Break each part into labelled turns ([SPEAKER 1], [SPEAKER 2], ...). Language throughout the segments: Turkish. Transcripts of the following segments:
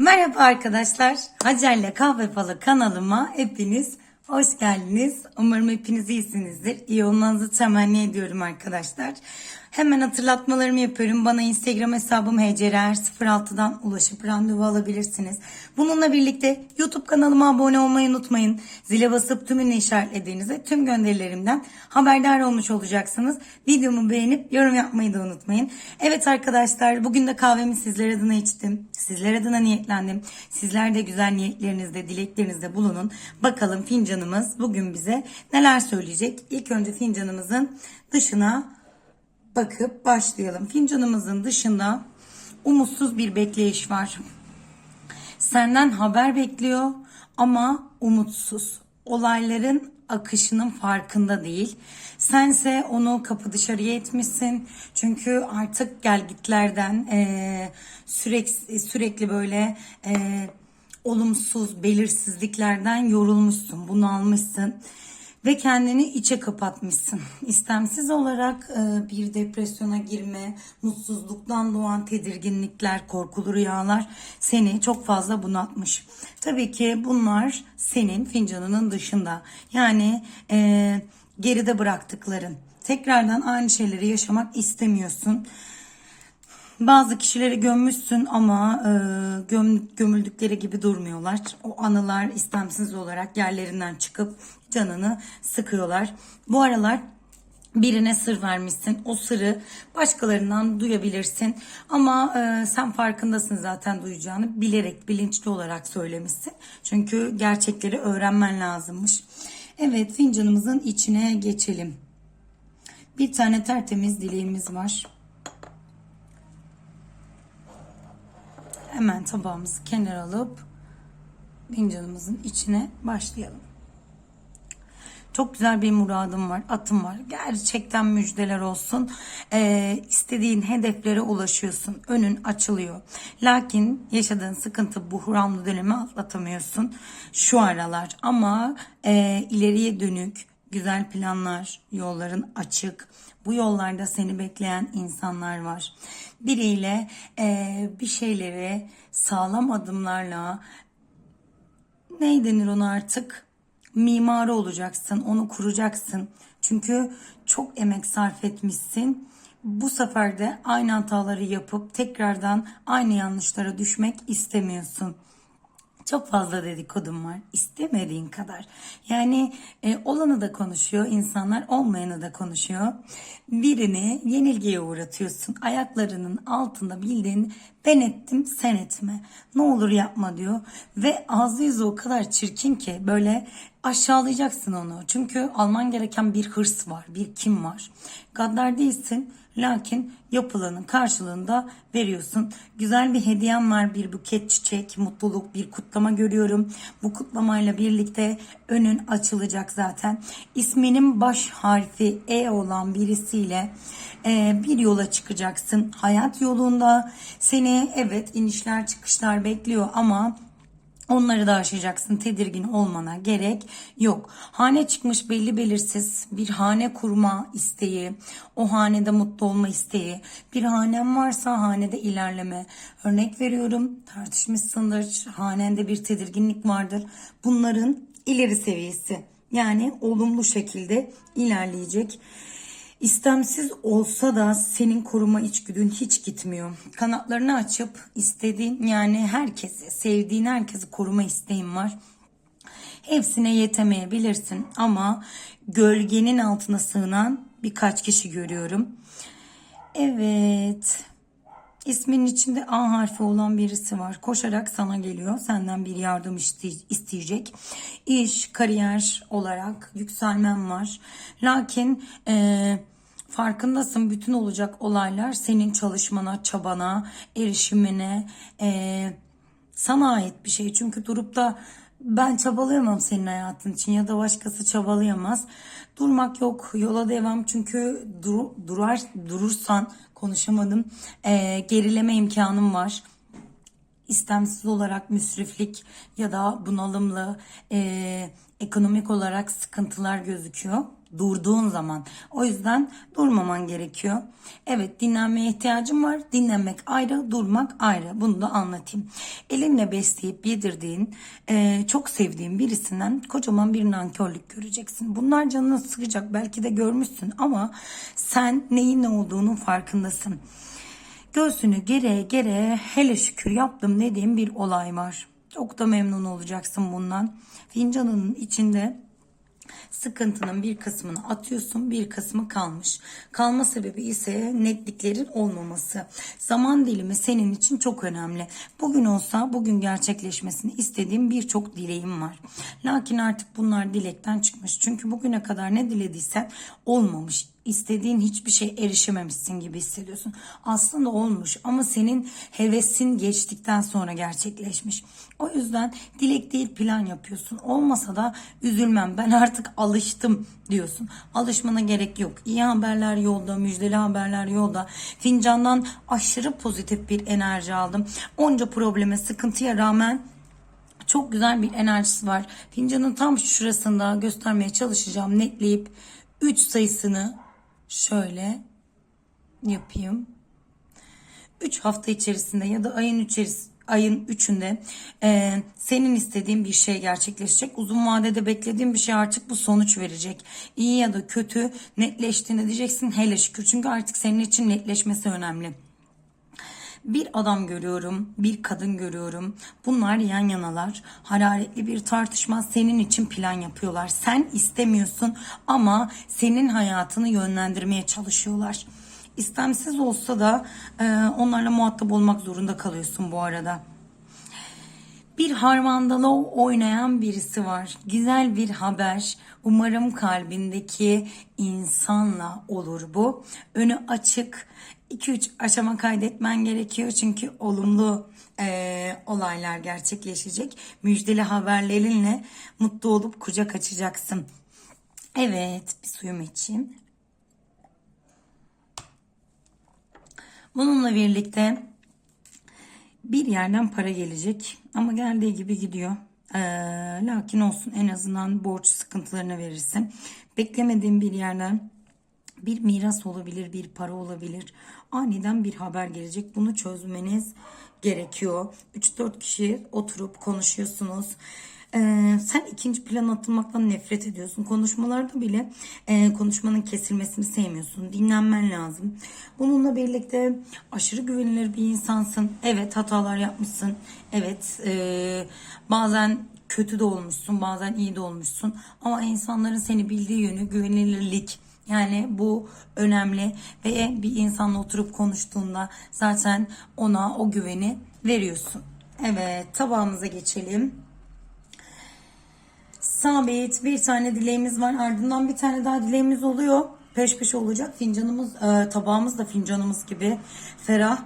[SPEAKER 1] Merhaba arkadaşlar. Hacer'le Kahve Falı kanalıma hepiniz hoş geldiniz. Umarım hepiniz iyisinizdir. İyi olmanızı temenni ediyorum arkadaşlar. Hemen hatırlatmalarımı yapıyorum. Bana Instagram hesabım hcr06'dan ulaşıp randevu alabilirsiniz. Bununla birlikte YouTube kanalıma abone olmayı unutmayın. Zile basıp tümünü işaretlediğinizde tüm gönderilerimden haberdar olmuş olacaksınız. Videomu beğenip yorum yapmayı da unutmayın. Evet arkadaşlar bugün de kahvemi sizler adına içtim. Sizler adına niyetlendim. Sizler de güzel niyetlerinizde, dileklerinizde bulunun. Bakalım fincanımız bugün bize neler söyleyecek. İlk önce fincanımızın dışına bakıp başlayalım. Fincanımızın dışında umutsuz bir bekleyiş var. Senden haber bekliyor ama umutsuz. Olayların akışının farkında değil. Sense onu kapı dışarıya etmişsin. Çünkü artık gelgitlerden eee, sürekli sürekli böyle eee, olumsuz belirsizliklerden yorulmuşsun, bunalmışsın ve kendini içe kapatmışsın. İstemsiz olarak e, bir depresyona girme, mutsuzluktan doğan tedirginlikler, korkulu rüyalar seni çok fazla bunaltmış. Tabii ki bunlar senin fincanının dışında. Yani e, geride bıraktıkların. Tekrardan aynı şeyleri yaşamak istemiyorsun. Bazı kişileri gömmüşsün ama e, göm, gömüldükleri gibi durmuyorlar. O anılar istemsiz olarak yerlerinden çıkıp canını sıkıyorlar. Bu aralar birine sır vermişsin. O sırrı başkalarından duyabilirsin. Ama e, sen farkındasın zaten duyacağını. Bilerek, bilinçli olarak söylemişsin. Çünkü gerçekleri öğrenmen lazımmış. Evet fincanımızın içine geçelim. Bir tane tertemiz dileğimiz var. Hemen tabağımızı kenara alıp fincanımızın içine başlayalım. Çok güzel bir muradım var, atım var. Gerçekten müjdeler olsun. Ee, istediğin hedeflere ulaşıyorsun. Önün açılıyor. Lakin yaşadığın sıkıntı buhranlı dönemi atlatamıyorsun şu aralar. Ama e, ileriye dönük güzel planlar, yolların açık. Bu yollarda seni bekleyen insanlar var. Biriyle e, bir şeyleri sağlam adımlarla ne denir ona artık? Mimarı olacaksın, onu kuracaksın. Çünkü çok emek sarf etmişsin. Bu sefer de aynı hataları yapıp tekrardan aynı yanlışlara düşmek istemiyorsun. Çok fazla dedikodum var. İstemediğin kadar. Yani e, olanı da konuşuyor insanlar, olmayanı da konuşuyor. Birini yenilgiye uğratıyorsun. Ayaklarının altında bildiğin ben ettim sen etme. Ne olur yapma diyor. Ve ağzı yüzü o kadar çirkin ki böyle aşağılayacaksın onu. Çünkü alman gereken bir hırs var, bir kim var. Gaddar değilsin. Lakin yapılanın karşılığında veriyorsun. Güzel bir hediyem var. Bir buket çiçek, mutluluk, bir kutlama görüyorum. Bu kutlamayla birlikte önün açılacak zaten. İsminin baş harfi E olan birisiyle e, bir yola çıkacaksın. Hayat yolunda seni evet inişler çıkışlar bekliyor ama Onları da aşacaksın. Tedirgin olmana gerek yok. Hane çıkmış belli belirsiz bir hane kurma isteği, o hanede mutlu olma isteği. Bir hanem varsa hanede ilerleme. Örnek veriyorum tartışmışsındır, hanende bir tedirginlik vardır. Bunların ileri seviyesi. Yani olumlu şekilde ilerleyecek. İstemsiz olsa da senin koruma içgüdün hiç gitmiyor. Kanatlarını açıp istediğin yani herkesi, sevdiğin herkesi koruma isteğin var. Hepsine yetemeyebilirsin ama gölgenin altına sığınan birkaç kişi görüyorum. Evet. İsminin içinde A harfi olan birisi var. Koşarak sana geliyor. Senden bir yardım iste- isteyecek. İş, kariyer olarak yükselmen var. Lakin eee farkındasın bütün olacak olaylar senin çalışmana, çabana, erişimine, eee, sana ait bir şey. Çünkü durup da ben çabalayamam senin hayatın için ya da başkası çabalayamaz. Durmak yok, yola devam. Çünkü dur, durar durursan konuşamadım. Eee, gerileme imkanım var istemsiz olarak müsriflik ya da bunalımlı e, ekonomik olarak sıkıntılar gözüküyor. Durduğun zaman. O yüzden durmaman gerekiyor. Evet dinlenmeye ihtiyacım var. Dinlenmek ayrı, durmak ayrı. Bunu da anlatayım. Elinle besleyip yedirdiğin, e, çok sevdiğin birisinden kocaman bir nankörlük göreceksin. Bunlar canını sıkacak. Belki de görmüşsün ama sen neyin ne olduğunun farkındasın. Göğsünü gere gere hele şükür yaptım dediğim bir olay var. Çok da memnun olacaksın bundan. Fincanının içinde sıkıntının bir kısmını atıyorsun bir kısmı kalmış. Kalma sebebi ise netliklerin olmaması. Zaman dilimi senin için çok önemli. Bugün olsa bugün gerçekleşmesini istediğim birçok dileğim var. Lakin artık bunlar dilekten çıkmış. Çünkü bugüne kadar ne dilediysen olmamış istediğin hiçbir şey erişememişsin gibi hissediyorsun. Aslında olmuş ama senin hevesin geçtikten sonra gerçekleşmiş. O yüzden dilek değil plan yapıyorsun. Olmasa da üzülmem ben artık alıştım diyorsun. Alışmana gerek yok. İyi haberler yolda, müjdeli haberler yolda. Fincandan aşırı pozitif bir enerji aldım. Onca probleme, sıkıntıya rağmen çok güzel bir enerjisi var. Fincanın tam şurasında göstermeye çalışacağım. Netleyip 3 sayısını şöyle yapayım. 3 hafta içerisinde ya da ayın içerisinde ayın 3'ünde e, senin istediğin bir şey gerçekleşecek. Uzun vadede beklediğin bir şey artık bu sonuç verecek. İyi ya da kötü netleştiğinde diyeceksin hele şükür. Çünkü artık senin için netleşmesi önemli. Bir adam görüyorum, bir kadın görüyorum. Bunlar yan yanalar. Hararetli bir tartışma senin için plan yapıyorlar. Sen istemiyorsun ama senin hayatını yönlendirmeye çalışıyorlar. İstemsiz olsa da e, onlarla muhatap olmak zorunda kalıyorsun bu arada. Bir harmandalı oynayan birisi var. Güzel bir haber. Umarım kalbindeki insanla olur bu. Önü açık. 2-3 aşama kaydetmen gerekiyor çünkü olumlu e, olaylar gerçekleşecek. Müjdeli haberlerinle mutlu olup kucak açacaksın. Evet bir suyumu içeyim. Bununla birlikte bir yerden para gelecek ama geldiği gibi gidiyor. Ee, lakin olsun en azından borç sıkıntılarına verirsin. Beklemediğin bir yerden bir miras olabilir, bir para olabilir. Aniden bir haber gelecek. Bunu çözmeniz gerekiyor. 3-4 kişi oturup konuşuyorsunuz. Ee, sen ikinci plan atılmaktan nefret ediyorsun. Konuşmalarda bile e, konuşmanın kesilmesini sevmiyorsun. Dinlenmen lazım. Bununla birlikte aşırı güvenilir bir insansın. Evet hatalar yapmışsın. Evet e, bazen kötü de olmuşsun. Bazen iyi de olmuşsun. Ama insanların seni bildiği yönü güvenilirlik. Yani bu önemli ve bir insanla oturup konuştuğunda zaten ona o güveni veriyorsun. Evet tabağımıza geçelim. Sabit bir tane dileğimiz var. Ardından bir tane daha dileğimiz oluyor. Peş peşe olacak. Fincanımız, e, tabağımız da fincanımız gibi ferah.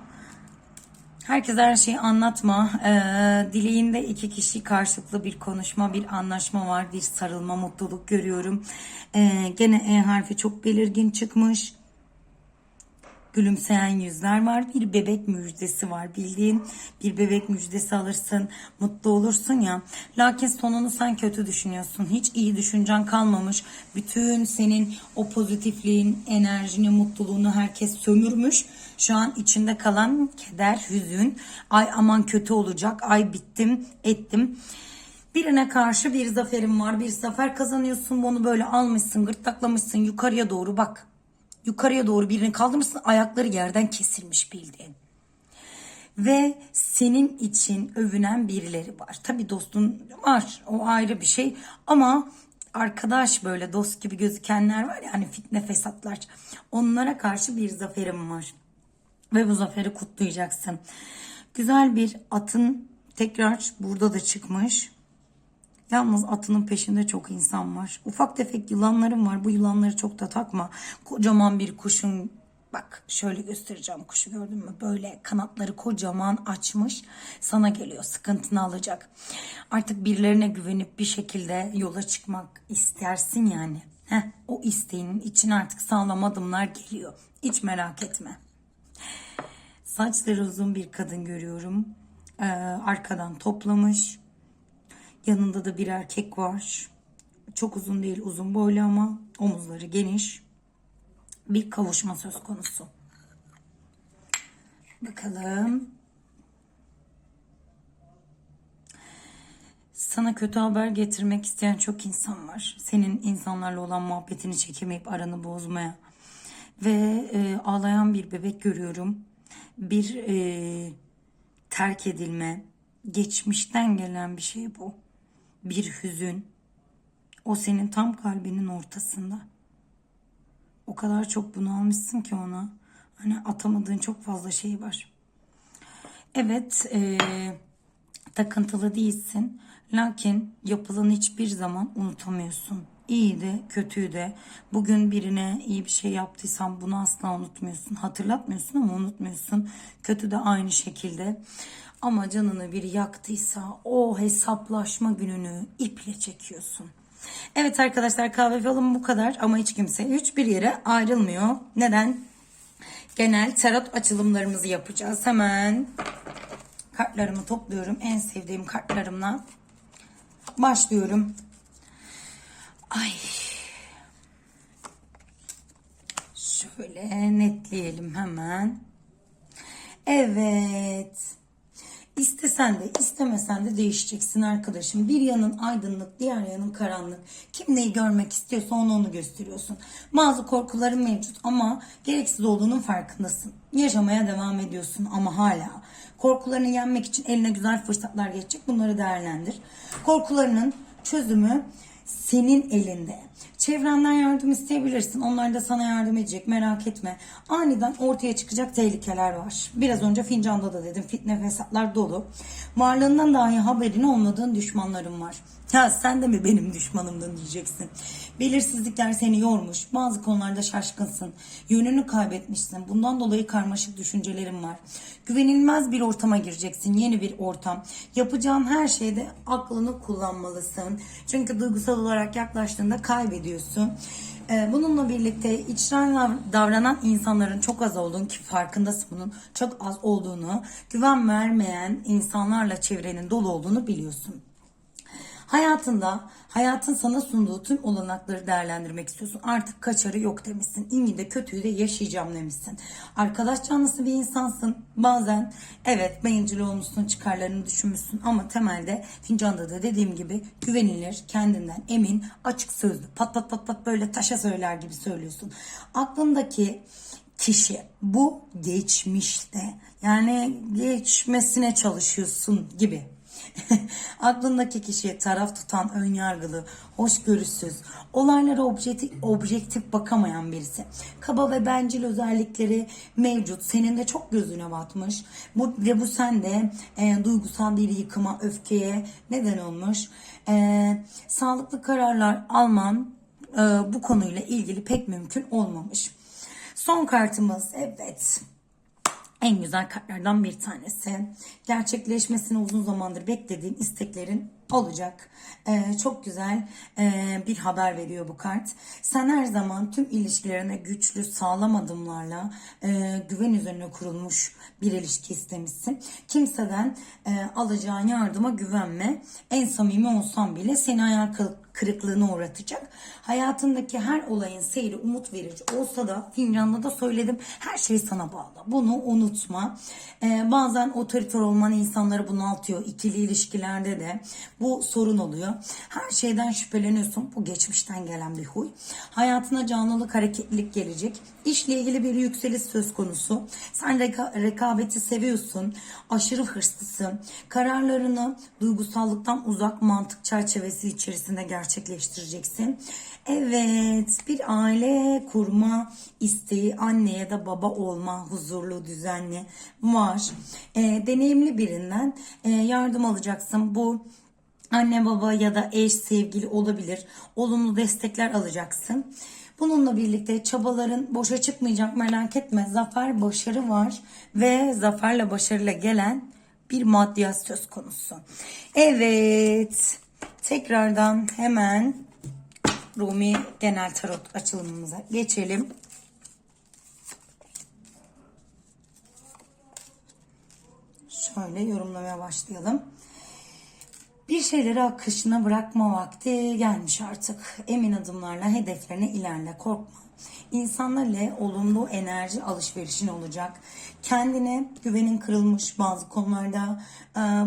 [SPEAKER 1] Herkes her şeyi anlatma. E, dileğinde iki kişi karşılıklı bir konuşma, bir anlaşma var. Bir sarılma, mutluluk görüyorum. E, gene E harfi çok belirgin çıkmış gülümseyen yüzler var. Bir bebek müjdesi var. Bildiğin bir bebek müjdesi alırsın. Mutlu olursun ya. Lakin sonunu sen kötü düşünüyorsun. Hiç iyi düşüncen kalmamış. Bütün senin o pozitifliğin, enerjini, mutluluğunu herkes sömürmüş. Şu an içinde kalan keder, hüzün. Ay aman kötü olacak. Ay bittim, ettim. Birine karşı bir zaferim var. Bir zafer kazanıyorsun. Bunu böyle almışsın, gırtlaklamışsın yukarıya doğru bak yukarıya doğru birini kaldırmışsın ayakları yerden kesilmiş bildiğin. Ve senin için övünen birileri var. Tabi dostun var o ayrı bir şey ama arkadaş böyle dost gibi gözükenler var yani fitne fesatlar. Onlara karşı bir zaferim var. Ve bu zaferi kutlayacaksın. Güzel bir atın tekrar burada da çıkmış. Yalnız atının peşinde çok insan var. Ufak tefek yılanlarım var. Bu yılanları çok da takma. Kocaman bir kuşun Bak şöyle göstereceğim kuşu gördün mü? Böyle kanatları kocaman açmış sana geliyor sıkıntını alacak. Artık birilerine güvenip bir şekilde yola çıkmak istersin yani. Heh, o isteğinin için artık sağlam adımlar geliyor. Hiç merak etme. Saçları uzun bir kadın görüyorum. Ee, arkadan toplamış. Yanında da bir erkek var. çok uzun değil uzun boylu ama omuzları geniş bir kavuşma söz konusu. Bakalım. Sana kötü haber getirmek isteyen çok insan var. Senin insanlarla olan muhabbetini çekemeyip aranı bozmaya. Ve e, ağlayan bir bebek görüyorum. Bir e, terk edilme, geçmişten gelen bir şey bu. Bir hüzün. O senin tam kalbinin ortasında. O kadar çok bunu almışsın ki ona. Hani atamadığın çok fazla şey var. Evet, e, takıntılı değilsin. Lakin yapılanı hiçbir zaman unutamıyorsun. İyi de kötüyü de bugün birine iyi bir şey yaptıysan bunu asla unutmuyorsun. Hatırlatmıyorsun ama unutmuyorsun. Kötü de aynı şekilde. Ama canını biri yaktıysa o hesaplaşma gününü iple çekiyorsun. Evet arkadaşlar kahve falım bu kadar ama hiç kimse hiçbir yere ayrılmıyor. Neden? Genel tarot açılımlarımızı yapacağız. Hemen kartlarımı topluyorum. En sevdiğim kartlarımla başlıyorum. Ay. Şöyle netleyelim hemen. Evet. İstesen de istemesen de değişeceksin arkadaşım. Bir yanın aydınlık, diğer yanın karanlık. Kim neyi görmek istiyorsa onu onu gösteriyorsun. Bazı korkuların mevcut ama gereksiz olduğunun farkındasın. Yaşamaya devam ediyorsun ama hala korkularını yenmek için eline güzel fırsatlar geçecek. Bunları değerlendir. Korkularının çözümü senin elinde. Çevrenden yardım isteyebilirsin. Onlar da sana yardım edecek. Merak etme. Aniden ortaya çıkacak tehlikeler var. Biraz önce fincanda da dedim. Fitne fesatlar dolu. Varlığından dahi haberin olmadığın düşmanların var. Ya sen de mi benim düşmanımdın diyeceksin. Belirsizlikler seni yormuş. Bazı konularda şaşkınsın. Yönünü kaybetmişsin. Bundan dolayı karmaşık düşüncelerin var. Güvenilmez bir ortama gireceksin. Yeni bir ortam. Yapacağın her şeyde aklını kullanmalısın. Çünkü duygusal olarak yaklaştığında kaybediyorsun. Ee, Bununla birlikte içten davranan insanların çok az olduğunu ki farkındasın bunun çok az olduğunu, güven vermeyen insanlarla çevrenin dolu olduğunu biliyorsun. Hayatında hayatın sana sunduğu tüm olanakları değerlendirmek istiyorsun. Artık kaçarı yok demişsin. İyi de kötüyü de yaşayacağım demişsin. Arkadaş canlısı bir insansın. Bazen evet bencil olmuşsun, çıkarlarını düşünmüşsün ama temelde fincanda da dediğim gibi güvenilir, kendinden emin, açık sözlü. Pat pat pat pat böyle taşa söyler gibi söylüyorsun. Aklındaki kişi bu geçmişte yani geçmesine çalışıyorsun gibi Aklındaki kişiye taraf tutan önyargılı, hoşgörüsüz, olaylara objektif, objektif bakamayan birisi. Kaba ve bencil özellikleri mevcut. Senin de çok gözüne batmış. Bu, ve bu sende e, duygusal bir yıkıma, öfkeye neden olmuş. E, sağlıklı kararlar alman e, bu konuyla ilgili pek mümkün olmamış. Son kartımız evet en güzel kartlardan bir tanesi. Gerçekleşmesini uzun zamandır beklediğin isteklerin olacak. Ee, çok güzel e, bir haber veriyor bu kart. Sen her zaman tüm ilişkilerine güçlü, sağlam adımlarla e, güven üzerine kurulmuş bir ilişki istemişsin. Kimseden e, alacağın yardıma güvenme. En samimi olsan bile seni hayal kırıklığına uğratacak. Hayatındaki her olayın seyri umut verici olsa da fincanda da söyledim her şey sana bağlı. Bunu unutma. Ee, bazen otoriter olman insanları bunaltıyor. İkili ilişkilerde de bu sorun oluyor. Her şeyden şüpheleniyorsun. Bu geçmişten gelen bir huy. Hayatına canlılık, hareketlilik gelecek. İşle ilgili bir yükseliş söz konusu. Sen reka- rekabeti seviyorsun. Aşırı hırslısın. Kararlarını duygusallıktan uzak mantık çerçevesi içerisinde gerçekleştireceksin. Evet, bir aile kurma isteği, anne ya da baba olma, huzurlu, düzenli var. E, deneyimli birinden e, yardım alacaksın. Bu anne baba ya da eş sevgili olabilir. Olumlu destekler alacaksın. Bununla birlikte çabaların boşa çıkmayacak merak etme. Zafer başarı var ve zaferle başarıyla gelen bir maddiyat söz konusu. Evet. Tekrardan hemen Rumi genel tarot açılımımıza geçelim. Şöyle yorumlamaya başlayalım. Bir şeyleri akışına bırakma vakti gelmiş artık. Emin adımlarla hedeflerine ilerle, korkma. İnsanlarla olumlu enerji alışverişin olacak. Kendine güvenin kırılmış bazı konularda.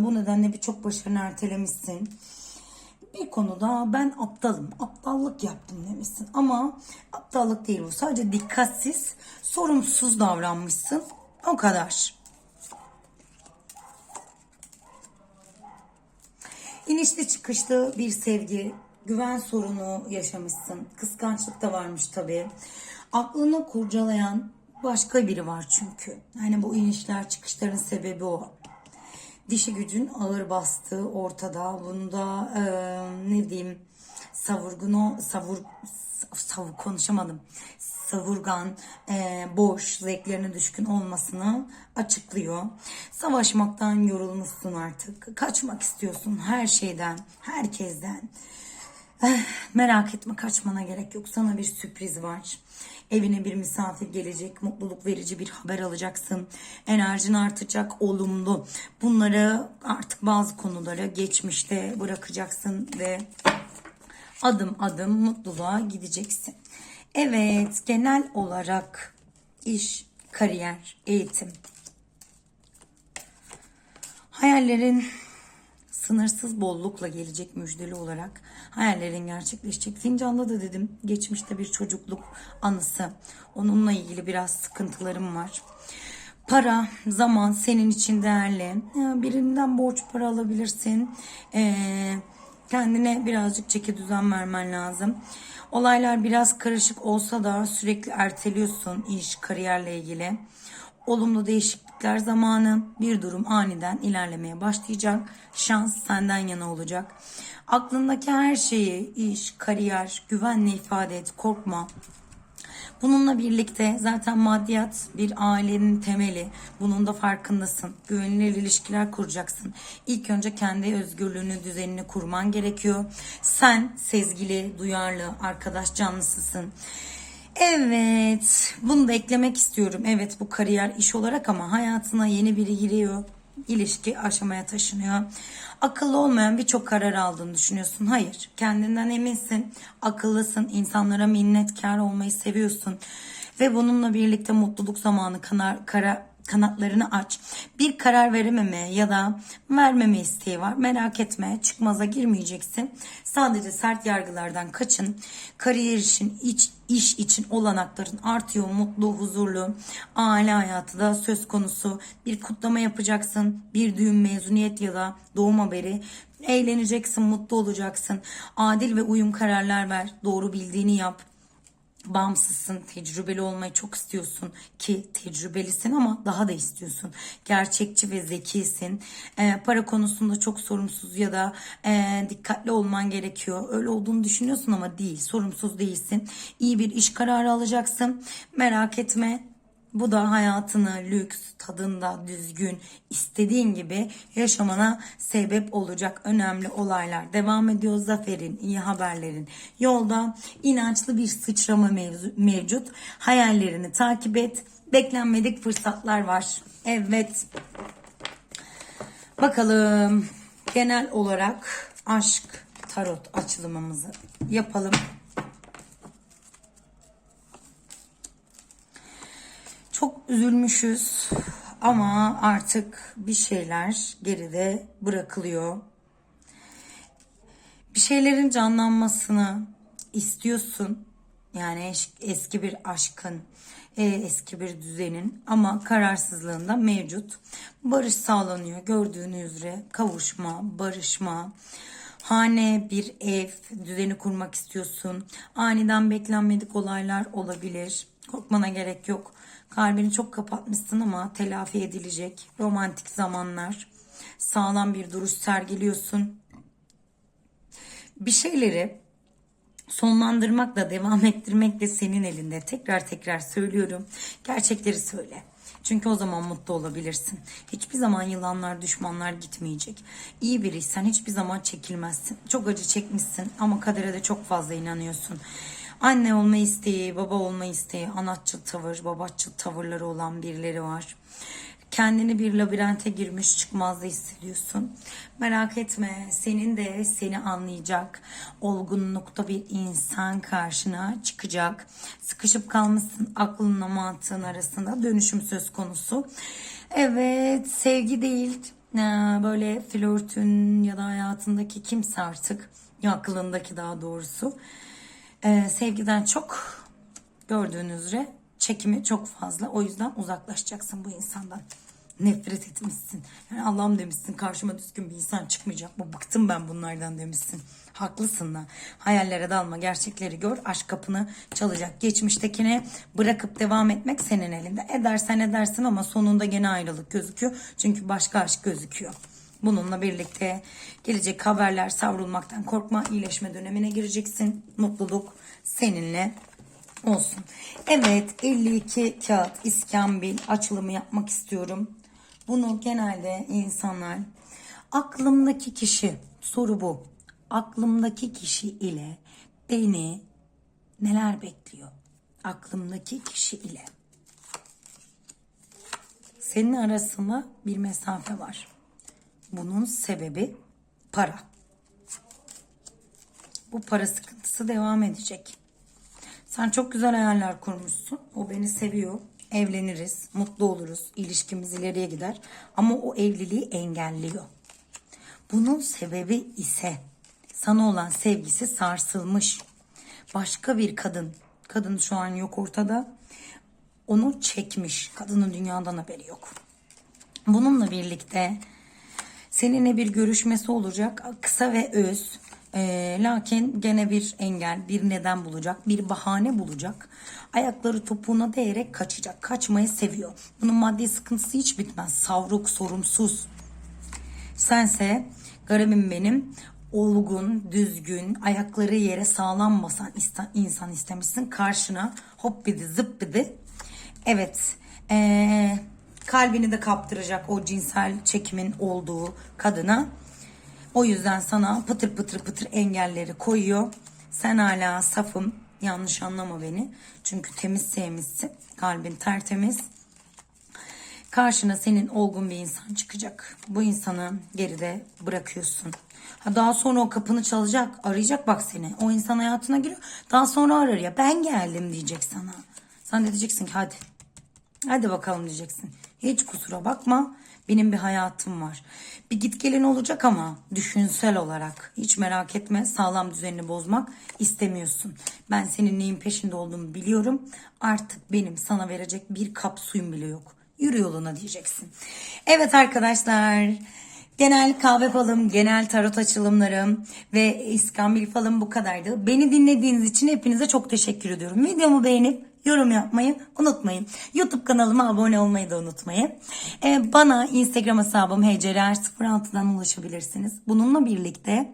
[SPEAKER 1] Bu nedenle birçok başarını ertelemişsin. Bir konuda ben aptalım, aptallık yaptım demişsin. Ama aptallık değil bu. Sadece dikkatsiz, sorumsuz davranmışsın. O kadar. İnişli çıkışlı bir sevgi, güven sorunu yaşamışsın. Kıskançlık da varmış tabii. Aklını kurcalayan başka biri var çünkü. Yani bu inişler çıkışların sebebi o. Dişi gücün ağır bastığı ortada. Bunda e, ne diyeyim savurgun savur savur konuşamadım. Savurgan, e, boş, zevklerine düşkün olmasını açıklıyor. Savaşmaktan yorulmuşsun artık. Kaçmak istiyorsun her şeyden, herkesten. Eh, merak etme kaçmana gerek yok. Sana bir sürpriz var. Evine bir misafir gelecek. Mutluluk verici bir haber alacaksın. Enerjin artacak. Olumlu. Bunları artık bazı konuları geçmişte bırakacaksın ve adım adım mutluluğa gideceksin. Evet, genel olarak iş, kariyer, eğitim. Hayallerin sınırsız bollukla gelecek müjdeli olarak hayallerin gerçekleşecek. Fincanda da dedim geçmişte bir çocukluk anısı. Onunla ilgili biraz sıkıntılarım var. Para, zaman senin için değerli. Ee, Birinden borç para alabilirsin. Ee, kendine birazcık çeki düzen vermen lazım. Olaylar biraz karışık olsa da sürekli erteliyorsun iş, kariyerle ilgili. Olumlu değişiklikler zamanı bir durum aniden ilerlemeye başlayacak. Şans senden yana olacak. Aklındaki her şeyi iş, kariyer, güvenle ifade et, korkma. Bununla birlikte zaten maddiyat bir ailenin temeli. Bunun da farkındasın. Güvenilir ilişkiler kuracaksın. İlk önce kendi özgürlüğünü, düzenini kurman gerekiyor. Sen sezgili, duyarlı, arkadaş canlısısın. Evet, bunu da eklemek istiyorum. Evet bu kariyer iş olarak ama hayatına yeni biri giriyor. İlişki aşamaya taşınıyor. Akıllı olmayan birçok karar aldığını düşünüyorsun. Hayır, kendinden eminsin, akıllısın, insanlara minnetkar olmayı seviyorsun. Ve bununla birlikte mutluluk zamanı kanar, kara, kanatlarını aç. Bir karar verememe ya da vermeme isteği var. Merak etme çıkmaza girmeyeceksin. Sadece sert yargılardan kaçın. Kariyer için, iç, iş için olanakların artıyor. Mutlu, huzurlu. Aile hayatı da söz konusu. Bir kutlama yapacaksın. Bir düğün, mezuniyet ya da doğum haberi. Eğleneceksin, mutlu olacaksın. Adil ve uyum kararlar ver. Doğru bildiğini yap bağımsızsın, tecrübeli olmayı çok istiyorsun ki tecrübelisin ama daha da istiyorsun. Gerçekçi ve zekisin. Ee, para konusunda çok sorumsuz ya da e, dikkatli olman gerekiyor. Öyle olduğunu düşünüyorsun ama değil. Sorumsuz değilsin. İyi bir iş kararı alacaksın. Merak etme. Bu da hayatını lüks, tadında, düzgün, istediğin gibi yaşamana sebep olacak önemli olaylar. Devam ediyor zaferin, iyi haberlerin. Yolda inançlı bir sıçrama mevzu, mevcut. Hayallerini takip et. Beklenmedik fırsatlar var. Evet. Bakalım genel olarak aşk tarot açılımımızı yapalım. Çok üzülmüşüz ama artık bir şeyler geride bırakılıyor. Bir şeylerin canlanmasını istiyorsun. Yani eski bir aşkın, e, eski bir düzenin ama kararsızlığında mevcut. Barış sağlanıyor gördüğünüz üzere. Kavuşma, barışma, hane, bir ev düzeni kurmak istiyorsun. Aniden beklenmedik olaylar olabilir. Korkmana gerek yok. Kalbini çok kapatmışsın ama telafi edilecek. Romantik zamanlar. Sağlam bir duruş sergiliyorsun. Bir şeyleri sonlandırmakla devam ettirmek de senin elinde. Tekrar tekrar söylüyorum. Gerçekleri söyle. Çünkü o zaman mutlu olabilirsin. Hiçbir zaman yılanlar, düşmanlar gitmeyecek. İyi biriysen hiçbir zaman çekilmezsin. Çok acı çekmişsin ama kadere de çok fazla inanıyorsun. Anne olma isteği, baba olma isteği, anatçıl tavır, babaçıl tavırları olan birileri var. Kendini bir labirente girmiş çıkmazda hissediyorsun. Merak etme senin de seni anlayacak olgunlukta bir insan karşına çıkacak. Sıkışıp kalmışsın aklınla mantığın arasında dönüşüm söz konusu. Evet sevgi değil ee, böyle flörtün ya da hayatındaki kimse artık ya aklındaki daha doğrusu ee, sevgiden çok gördüğünüz üzere çekimi çok fazla. O yüzden uzaklaşacaksın bu insandan. Nefret etmişsin. Yani Allah'ım demişsin karşıma düzgün bir insan çıkmayacak mı? Bıktım ben bunlardan demişsin. Haklısın da. Hayallere dalma, gerçekleri gör. Aşk kapını çalacak. Geçmiştekine bırakıp devam etmek senin elinde. Edersen edersin ama sonunda gene ayrılık gözüküyor. Çünkü başka aşk gözüküyor. Bununla birlikte gelecek haberler savrulmaktan korkma. iyileşme dönemine gireceksin. Mutluluk seninle olsun. Evet 52 kağıt iskambil açılımı yapmak istiyorum. Bunu genelde insanlar aklımdaki kişi soru bu. Aklımdaki kişi ile beni neler bekliyor? Aklımdaki kişi ile. Senin arasında bir mesafe var. Bunun sebebi para. Bu para sıkıntısı devam edecek. Sen çok güzel hayaller kurmuşsun. O beni seviyor. Evleniriz, mutlu oluruz, ilişkimiz ileriye gider. Ama o evliliği engelliyor. Bunun sebebi ise sana olan sevgisi sarsılmış. Başka bir kadın, kadın şu an yok ortada. Onu çekmiş. Kadının dünyadan haberi yok. Bununla birlikte seninle bir görüşmesi olacak. Kısa ve öz. Ee, lakin gene bir engel, bir neden bulacak, bir bahane bulacak. Ayakları topuğuna değerek kaçacak. Kaçmayı seviyor. Bunun maddi sıkıntısı hiç bitmez. Savruk, sorumsuz. Sense garibim benim olgun, düzgün, ayakları yere sağlam basan insan istemişsin. Karşına hop bidi zıp bidi. Evet. Ee, kalbini de kaptıracak o cinsel çekimin olduğu kadına. O yüzden sana pıtır pıtır pıtır engelleri koyuyor. Sen hala safım. Yanlış anlama beni. Çünkü temiz sevmişsin. Kalbin tertemiz. Karşına senin olgun bir insan çıkacak. Bu insanı geride bırakıyorsun. Ha daha sonra o kapını çalacak, arayacak bak seni. O insan hayatına giriyor. Daha sonra arar ya ben geldim diyecek sana. Sen de diyeceksin ki hadi. Hadi bakalım diyeceksin. Hiç kusura bakma. Benim bir hayatım var. Bir git gelin olacak ama düşünsel olarak. Hiç merak etme sağlam düzenini bozmak istemiyorsun. Ben senin neyin peşinde olduğumu biliyorum. Artık benim sana verecek bir kap suyum bile yok. Yürü yoluna diyeceksin. Evet arkadaşlar. Genel kahve falım, genel tarot açılımlarım ve iskambil falım bu kadardı. Beni dinlediğiniz için hepinize çok teşekkür ediyorum. Videomu beğenip yorum yapmayı unutmayın. YouTube kanalıma abone olmayı da unutmayın. Ee, bana Instagram hesabım hcr06'dan ulaşabilirsiniz. Bununla birlikte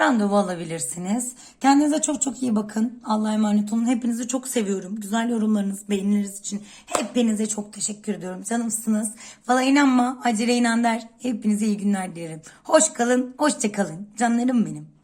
[SPEAKER 1] randevu alabilirsiniz. Kendinize çok çok iyi bakın. Allah'a emanet olun. Hepinizi çok seviyorum. Güzel yorumlarınız, beğenileriniz için hepinize çok teşekkür ediyorum. Canımsınız. Bana inanma, acele inan der. Hepinize iyi günler dilerim. Hoş kalın, hoşça kalın. Canlarım benim.